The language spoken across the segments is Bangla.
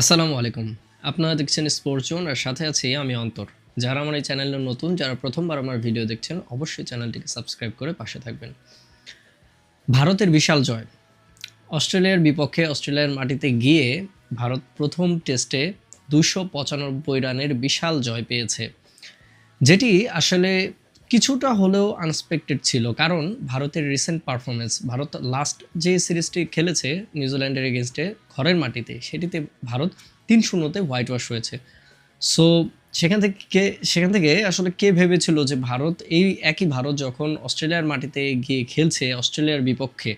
আসসালামু আলাইকুম। আপনারা দেখছেন স্পোর্টস জোন আর সাথে আছি আমি অন্তর। যারা আমার এই চ্যানেলে নতুন, যারা প্রথমবার আমার ভিডিও দেখছেন, অবশ্যই চ্যানেলটিকে সাবস্ক্রাইব করে পাশে থাকবেন। ভারতের বিশাল জয়। অস্ট্রেলিয়ার বিপক্ষে অস্ট্রেলিয়ার মাটিতে গিয়ে ভারত প্রথম টেস্টে দুশো পঁচানব্বই রানের বিশাল জয় পেয়েছে। যেটি আসলে কিছুটা হলেও আনএক্সপেক্টেড ছিল। কারণ ভারতের রিসেন্ট পারফরমেন্স ভারত লাস্ট যে সিরিজটি খেলেছে নিউজিল্যান্ডের এগেনস্টে ঘরের মাটিতে, সেটিতে ভারত তিন শূন্যতে হোয়াইট ওয়াশ হয়েছে। সো সেখান থেকে সেখান থেকে আসলে কে ভেবেছিল যে ভারত এই একই ভারত যখন অস্ট্রেলিয়ার মাটিতে গিয়ে খেলছে অস্ট্রেলিয়ার বিপক্ষে,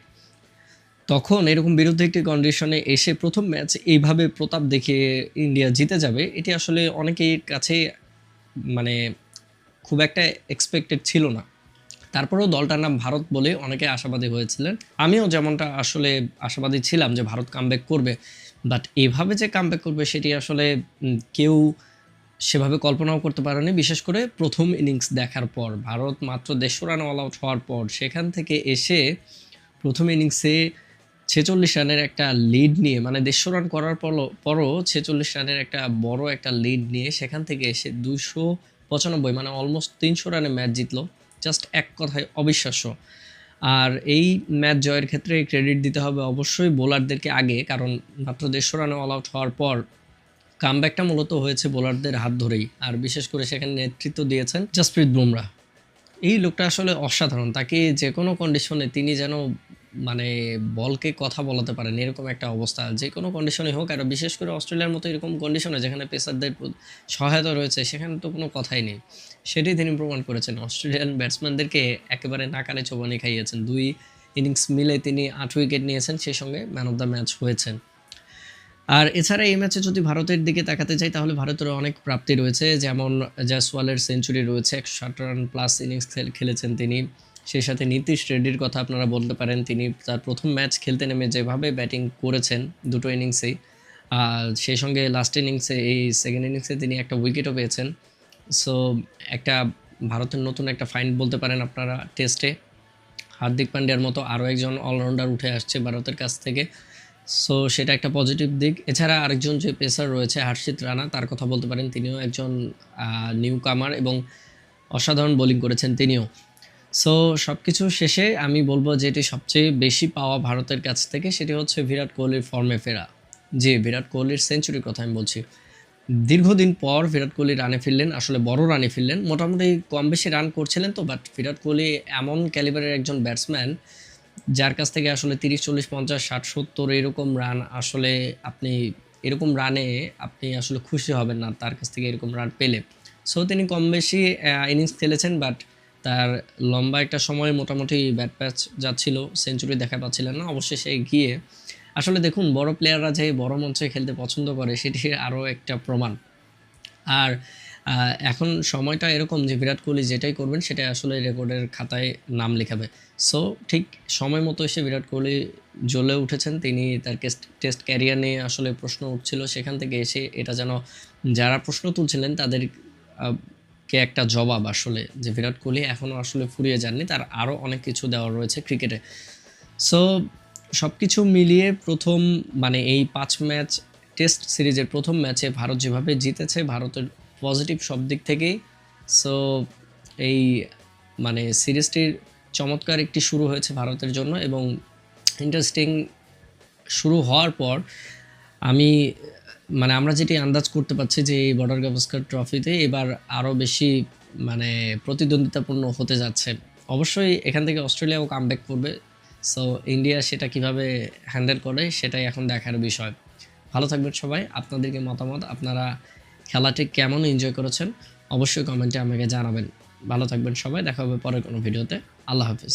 তখন এরকম বিরুদ্ধে একটি কন্ডিশনে এসে প্রথম ম্যাচ এইভাবে প্রতাপ দেখিয়ে ইন্ডিয়া জিতে যাবে, এটি আসলে অনেকের কাছে মানে খুব একটা এক্সপেক্টেড ছিল না। তারপরেও দলটার নাম ভারত বলে অনেকে আশাবাদী হয়েছিলেন। আমিও যেমনটা আসলে আশাবাদী ছিলাম যে ভারত কামব্যাক করবে। বাট এভাবে যে কামব্যাক করবে সেটি আসলে কেউ সেভাবে কল্পনাও করতে পারেনি। বিশেষ করে প্রথম ইনিংস দেখার পর, ভারত মাত্র দেড়শো রান অল আউট হওয়ার পর, সেখান থেকে এসে প্রথম ইনিংসে ছেচল্লিশ রানের একটা লিড নিয়ে মানে দেড়শো রান করার পরও ছেচল্লিশ রানের একটা বড় একটা লিড নিয়ে, সেখান থেকে এসে দুশো পঁচানব্বই মানে অলমোস্ট তিনশো রানে ম্যাচ জিতলো। জাস্ট এক কথায় অবিশ্বাস্য। আর এই ম্যাচ জয়ের ক্ষেত্রে ক্রেডিট দিতে হবে অবশ্যই বোলারদেরকে আগে, কারণ মাত্র দেড়শো রানে অল আউট হওয়ার পর কামব্যাকটা মূলত হয়েছে বোলারদের হাত ধরেই। আর বিশেষ করে সেখানে নেতৃত্ব দিয়েছেন জাসপ্রীত বুমরা এই লোকটা আসলে অসাধারণ। তাকে যে কোনো কন্ডিশনে তিনি যেন মানে বলকে কথা বলাতে পারেন, এরকম একটা অবস্থা। যে কোনো কন্ডিশনে হোক, আর বিশেষ করে অস্ট্রেলিয়ার মতো এরকম কন্ডিশনে যেখানে পেসারদের সহায়তা রয়েছে, সেখানে তো কোনো কথাই নেই। সেটাই তিনি প্রমাণ করেছেন। অস্ট্রেলিয়ান ব্যাটসম্যানদেরকে একেবারে নাকালে চোবানি খাইয়েছেন। দুই ইনিংস মিলে তিনি আট উইকেট নিয়েছেন, সেই সঙ্গে ম্যান অফ দ্য ম্যাচ হয়েছেন। আর এছাড়া এই ম্যাচে যদি ভারতের দিকে তাকাতে চাই তাহলে ভারতের অনেক প্রাপ্তি রয়েছে। যেমন জয়সওয়ালের সেঞ্চুরি রয়েছে, একশো ষাট রান প্লাস ইনিংস খেলেছেন তিনি। সেই সাথে নীতিশ রেড্ডির কথা আপনারা বলতে পারেন। তিনি তার প্রথম ম্যাচ খেলতে নেমে যেভাবে ব্যাটিং করেছেন দুটো ইনিংসেই, আর সেই সঙ্গে লাস্ট ইনিংসে এই সেকেন্ড ইনিংসে তিনি একটা উইকেটও পেয়েছেন। সো একটা ভারতের নতুন একটা ফাইন বলতে পারেন আপনারা টেস্টে হার্দিক পান্ডিয়ার মতো আরও একজন অলরাউন্ডার উঠে আসছে ভারতের কাছ থেকে। সো সেটা একটা পজিটিভ দিক। এছাড়া আরেকজন যে পেসার রয়েছে, হর্ষিত রানা, তার কথা বলতে পারেন, তিনিও একজন নিউ কামার এবং অসাধারণ বোলিং করেছেন তিনিও। সো সব কিছু শেষে আমি বলব যেটি সবচেয়ে বেশি পাওয়া ভারতের কাছ থেকে, সেটি হচ্ছে বিরাট কোহলির ফর্মে ফেরা। জি, বিরাট কোহলির সেঞ্চুরির কথা আমি বলছি। দীর্ঘদিন পর বিরাট কোহলি রানে ফিরলেন, আসলে বড় রানে ফিরলেন। মোটামুটি কম বেশি রান করছিলেন তো বাট বিরাট কোহলি এমন ক্যালিবারের একজন ব্যাটসম্যান যার কাছ থেকে আসলে তিরিশ, চল্লিশ, পঞ্চাশ, ষাট, সত্তর এরকম রান আসলে আপনি, এরকম রানে আপনি আসলে খুশি হবেন না, তার কাছ থেকে এরকম রান পেলে। সো তিনি কম বেশি ইনিংস খেলেছেন বাট তার লম্বা একটা সময় মোটামুটি ব্যাট প্যাচ যাচ্ছিল, সেঞ্চুরি দেখা পাচ্ছিলেন না অবশ্যই সে গিয়ে আসলে দেখুন, বড় প্লেয়াররা যে বড় মঞ্চে খেলতে পছন্দ করে, সেটি আরও একটা প্রমাণ। আর এখন সময়টা এরকম যে বিরাট কোহলি যেটাই করবেন সেটাই আসলে রেকর্ডের খাতায় নাম লেখাবে। সো, ঠিক সময় মতো এসে বিরাট কোহলি জ্বলে উঠেছেন। তিনি তার টেস্ট ক্যারিয়ার নিয়ে আসলে প্রশ্ন উঠছিল। সেখান থেকে এসে এটা যেন যারা প্রশ্ন তুলছিলেন, তাদের কে একটা জবাব আসলে যে বিরাট কোহলি এখনও আসলে ফুরিয়ে যাননি। তার আরও অনেক কিছু দেওয়া রয়েছে ক্রিকেটে। সো সব কিছু মিলিয়ে প্রথম মানে এই পাঁচ ম্যাচ, টেস্ট সিরিজের প্রথম ম্যাচে ভারত যেভাবে জিতেছে, ভারতের পজিটিভ সব দিক থেকেই। সো এই মানে সিরিজটির চমৎকার একটি শুরু হয়েছে ভারতের জন্য এবং ইন্টারেস্টিং শুরু হওয়ার পর আমি মানে আমরা যেটি আন্দাজ করতে পারছি যে এই বর্ডার গাভাস্কার ট্রফিতে এবার আরও বেশি মানে প্রতিদ্বন্দ্বিতাপূর্ণ হতে যাচ্ছে। অবশ্যই এখান থেকে অস্ট্রেলিয়াও কামব্যাক করবে। সো ইন্ডিয়া সেটা কীভাবে হ্যান্ডেল করে সেটাই এখন দেখার বিষয়। ভালো থাকবেন সবাই। আপনাদেরকে মতামত, আপনারা খেলাটি কেমন এনজয় করেছেন, অবশ্যই কমেন্টে আমাকে জানাবেন। ভালো থাকবেন সবাই। দেখা হবে পরের কোনো ভিডিওতে আল্লাহ হাফিজ।